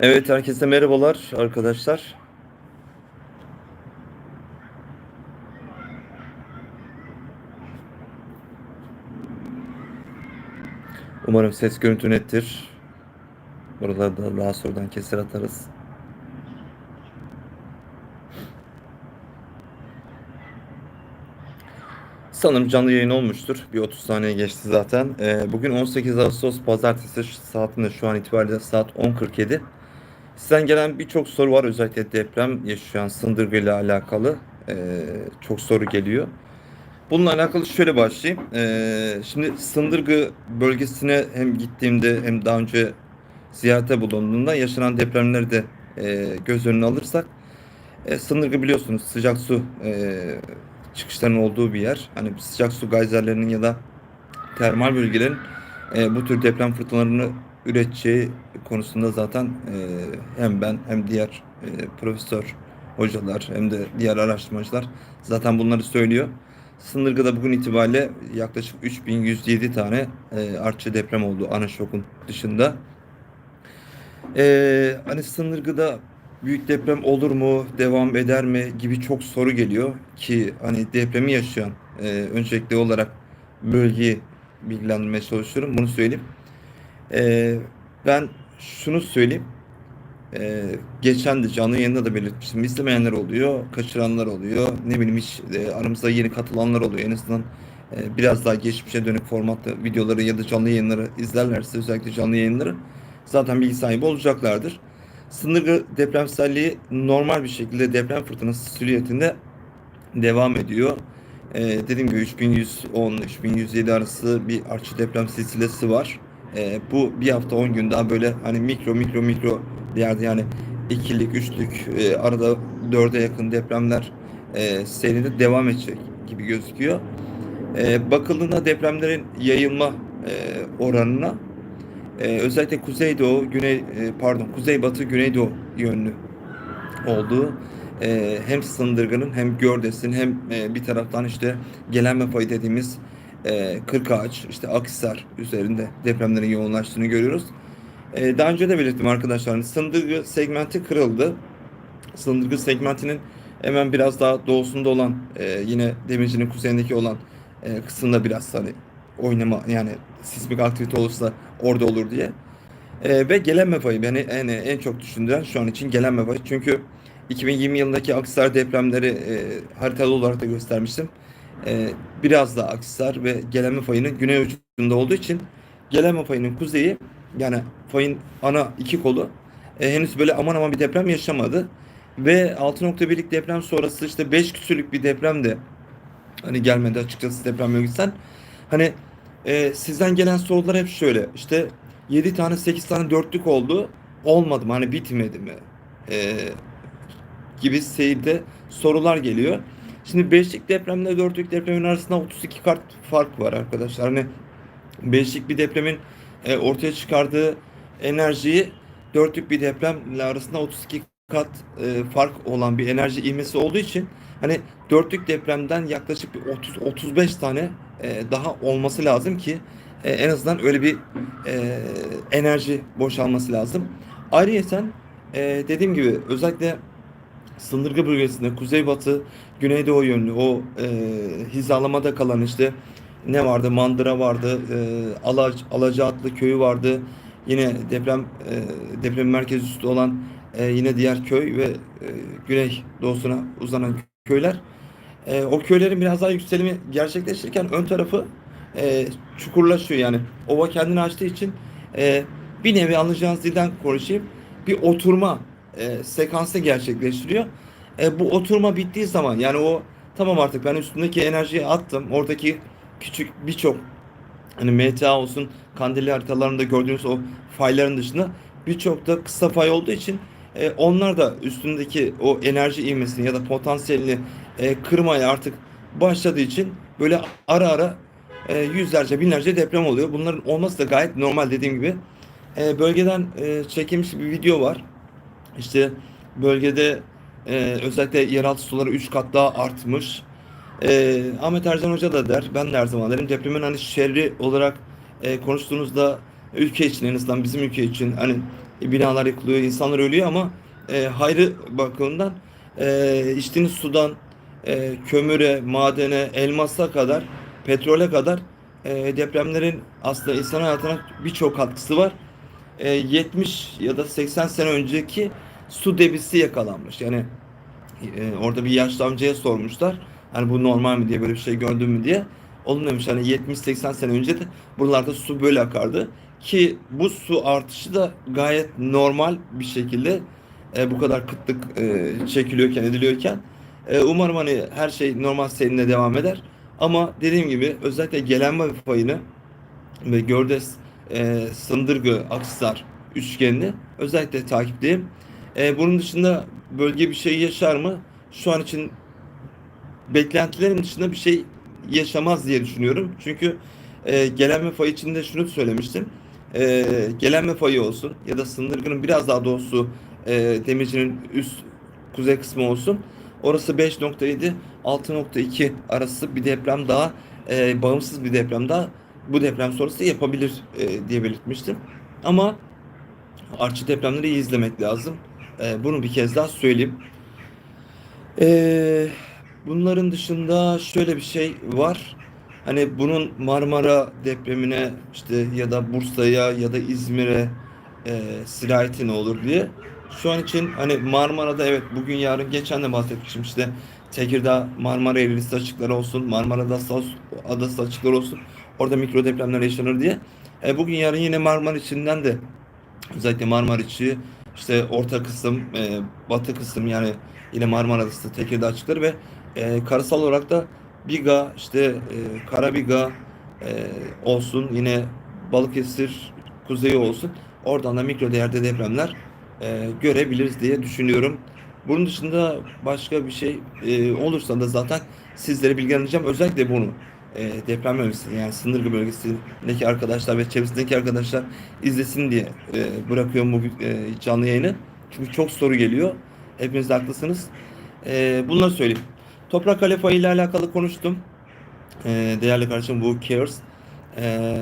Evet, herkese merhabalar arkadaşlar. Umarım ses görüntü nettir. Buraları da daha sonradan keser atarız. Sanırım canlı yayın olmuştur. Bir 30 saniye geçti zaten. Ee, bugün 18 Ağustos Pazartesi saatinde şu an itibariyle saat 10.47. Sizden gelen birçok soru var. Özellikle deprem yaşayan Sındırgı ile alakalı ee, çok soru geliyor. Bununla alakalı şöyle başlayayım. Ee, şimdi Sındırgı bölgesine hem gittiğimde hem daha önce ziyarete bulunduğumda yaşanan depremleri de e, göz önüne alırsak e, Sındırgı biliyorsunuz sıcak su e, çıkışlarının olduğu bir yer. Hani sıcak su gayzerlerinin ya da termal bölgelerin e, bu tür deprem fırtınalarını üreteceği konusunda zaten e, hem ben hem diğer e, profesör hocalar hem de diğer araştırmacılar zaten bunları söylüyor. Sındırgı'da bugün itibariyle yaklaşık 3107 tane e, artçı deprem oldu ana şokun dışında. E, hani Sındırgı'da büyük deprem olur mu, devam eder mi gibi çok soru geliyor ki hani depremi yaşayan e, öncelikli olarak bölgeyi bilgilendirmeye çalışıyorum. Bunu söyleyeyim. E, ben şunu söyleyeyim. E, geçen de canlı yayında da belirtmiştim. İzlemeyenler oluyor, kaçıranlar oluyor. Ne bileyim hiç e, aramızda yeni katılanlar oluyor. En azından e, biraz daha geçmişe dönük formatta videoları ya da canlı yayınları izlerlerse özellikle canlı yayınları zaten bilgi sahibi olacaklardır. Sınırlı depremselliği normal bir şekilde deprem fırtınası silüetinde devam ediyor. Ee, dediğim gibi 3110-3107 arası bir artçı deprem silsilesi var. Ee, bu bir hafta 10 gün daha böyle hani mikro mikro mikro değerde yani ikilik, üçlük e, arada dörde yakın depremler e, seride devam edecek gibi gözüküyor. E, bakıldığında depremlerin yayılma e, oranına ee, özellikle kuzeydoğu, güney e, pardon kuzeybatı güneydoğu yönlü olduğu e, hem Sındırgı'nın hem Gördes'in hem e, bir taraftan işte Gelenme payı dediğimiz e, Kırkağaç, işte Akhisar üzerinde depremlerin yoğunlaştığını görüyoruz. E, daha önce de belirttim arkadaşlar. hani Sındırgı segmenti kırıldı. Sındırgı segmentinin hemen biraz daha doğusunda olan e, yine Demirci'nin kuzeyindeki olan e, kısımda biraz hani oynama yani sismik aktivite olursa orada olur diye. E, ve gelenme payı beni en, en çok düşündüren şu an için gelenme payı. Çünkü 2020 yılındaki Aksar depremleri e, haritalı olarak da göstermiştim. E, biraz da Aksar ve gelenme payının güney ucunda olduğu için gelenme payının kuzeyi yani fayın ana iki kolu e, henüz böyle aman aman bir deprem yaşamadı. Ve 6.1'lik deprem sonrası işte 5 küsürlük bir deprem de hani gelmedi açıkçası deprem bölgesinden. Hani e, sizden gelen sorular hep şöyle. İşte 7 tane 8 tane dörtlük oldu. Olmadı mı? Hani bitmedi mi? E, gibi seyirde sorular geliyor. Şimdi beşlik depremle dörtlük depremin arasında 32 kart fark var arkadaşlar. Hani beşlik bir depremin e, ortaya çıkardığı enerjiyi dörtlük bir depremle arasında 32 kat e, fark olan bir enerji ivmesi olduğu için hani dörtlük depremden yaklaşık bir 30 35 tane e, daha olması lazım ki e, en azından öyle bir e, enerji boşalması lazım. Ayrıca e, dediğim gibi özellikle sındırgı bölgesinde kuzeybatı, güneydoğu yönlü o e, hizalamada kalan işte ne vardı? Mandıra vardı, e, Alac, Alacaatlı köyü vardı. Yine deprem e, deprem merkezi üstü olan e, yine diğer köy ve e, güney doğusuna uzanan köyler. E, o köylerin biraz daha yükselimi gerçekleşirken ön tarafı e, çukurlaşıyor yani. Ova kendini açtığı için e, bir nevi anlayacağınız dilden konuşayım. Bir oturma e, sekansı gerçekleştiriyor. E, bu oturma bittiği zaman yani o tamam artık ben üstündeki enerjiyi attım. Oradaki küçük birçok hani MTA olsun kandilli haritalarında gördüğünüz o fayların dışında birçok da kısa fay olduğu için e, onlar da üstündeki o enerji ivmesini ya da potansiyelini e, kırmaya artık başladığı için böyle ara ara e, yüzlerce binlerce deprem oluyor. Bunların olması da gayet normal dediğim gibi. E, bölgeden e, çekilmiş bir video var. İşte bölgede e, özellikle yeraltı suları 3 kat daha artmış. E, Ahmet Ercan Hoca da der, ben de her zaman derim depremin hani şerri olarak e, konuştuğunuzda ülke için en azından bizim ülke için hani binalar yıkılıyor, insanlar ölüyor ama e, hayrı bakımından e, içtiğiniz sudan e, kömüre, madene, elmasa kadar, petrole kadar e, depremlerin aslında insan hayatına birçok katkısı var. E, 70 ya da 80 sene önceki su debisi yakalanmış. Yani e, orada bir yaşlı amcaya sormuşlar. Hani bu normal mi diye böyle bir şey gördün mü diye. Onun demiş hani 70-80 sene önce de buralarda su böyle akardı. Ki bu su artışı da gayet normal bir şekilde e, bu kadar kıtlık e, çekiliyorken ediliyorken e, umarım hani her şey normal seyrine devam eder. Ama dediğim gibi özellikle gelenme payını ve Gördes, e, Sındırgı, Aksar üçgenini özellikle takipteyim. E, bunun dışında bölge bir şey yaşar mı? Şu an için beklentilerim dışında bir şey yaşamaz diye düşünüyorum. Çünkü e, gelenme fayı içinde şunu söylemiştim. E, gelenme fayı olsun ya da Sındırgı'nın biraz daha doğrusu e, demircinin üst kuzey kısmı olsun. Orası 5.7 6.2 arası bir deprem daha e, bağımsız bir deprem daha bu deprem sonrası yapabilir e, diye belirtmiştim. Ama artçı depremleri iyi izlemek lazım. E, bunu bir kez daha söyleyeyim. E, bunların dışında şöyle bir şey var. Hani bunun Marmara depremine işte ya da Bursa'ya ya da İzmir'e e, sirayeti ne olur diye. Şu an için hani Marmara'da evet bugün yarın geçen de bahsetmişim işte Tekirdağ Marmara Eğrisi açıkları olsun Marmara Adası, Adası açıkları olsun orada mikro depremler yaşanır diye. E, bugün yarın yine Marmara içinden de özellikle Marmara içi işte orta kısım e, batı kısım yani yine Marmara Adası Tekirdağ açıkları ve e, karasal olarak da Biga işte e, Karabiga e, olsun yine Balıkesir kuzeyi olsun oradan da mikro değerde depremler e, görebiliriz diye düşünüyorum. Bunun dışında başka bir şey e, olursa da zaten sizlere bilgilendireceğim. Özellikle bunu e, deprem bölgesinde yani sınır bölgesindeki arkadaşlar ve çevresindeki arkadaşlar izlesin diye e, bırakıyorum bu e, canlı yayını. Çünkü çok soru geliyor. Hepiniz haklısınız. E, bunları söyleyeyim. Toprak Kale Fayı ile alakalı konuştum. E, değerli kardeşim bu Cares. E,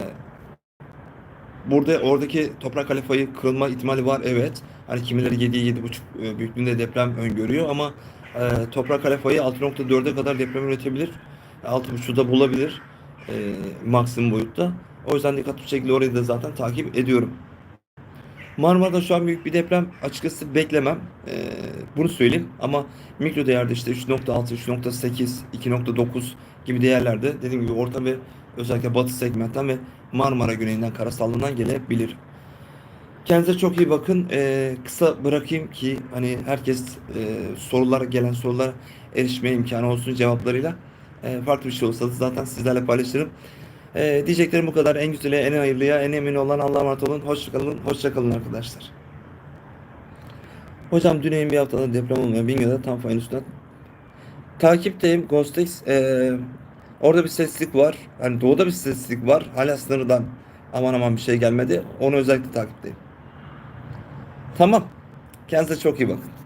Burada oradaki toprak kale fayı kırılma ihtimali var evet. Hani kimileri 7-7,5 büyüklüğünde deprem öngörüyor ama e, toprak kale fayı 6.4'e kadar deprem üretebilir. 6.5'u da bulabilir e, maksimum boyutta. O yüzden dikkatli bir şekilde orayı da zaten takip ediyorum. Marmara'da şu an büyük bir deprem açıkçası beklemem. E, bunu söyleyeyim ama mikro değerde işte 3.6, 3.8, 2.9 gibi değerlerde dediğim gibi orta ve özellikle batı segmentten ve Marmara güneyinden karasallığından gelebilir. Kendinize çok iyi bakın. Ee, kısa bırakayım ki hani herkes e, sorular gelen sorulara erişmeye imkanı olsun cevaplarıyla. E, farklı bir şey olsa da zaten sizlerle paylaşırım. E, diyeceklerim bu kadar. En güzeli, en hayırlıya, en emin olan Allah'a emanet olun. Hoşçakalın, hoşçakalın arkadaşlar. Hocam dün bir haftada deprem olmuyor. Bingöl'de tam fayın üstünden. Takipteyim. Ghostex. Ee, orada bir seslik var. Hani doğuda bir seslik var. Hala sınırdan aman aman bir şey gelmedi. Onu özellikle takipteyim. Tamam. Kendinize çok iyi bakın.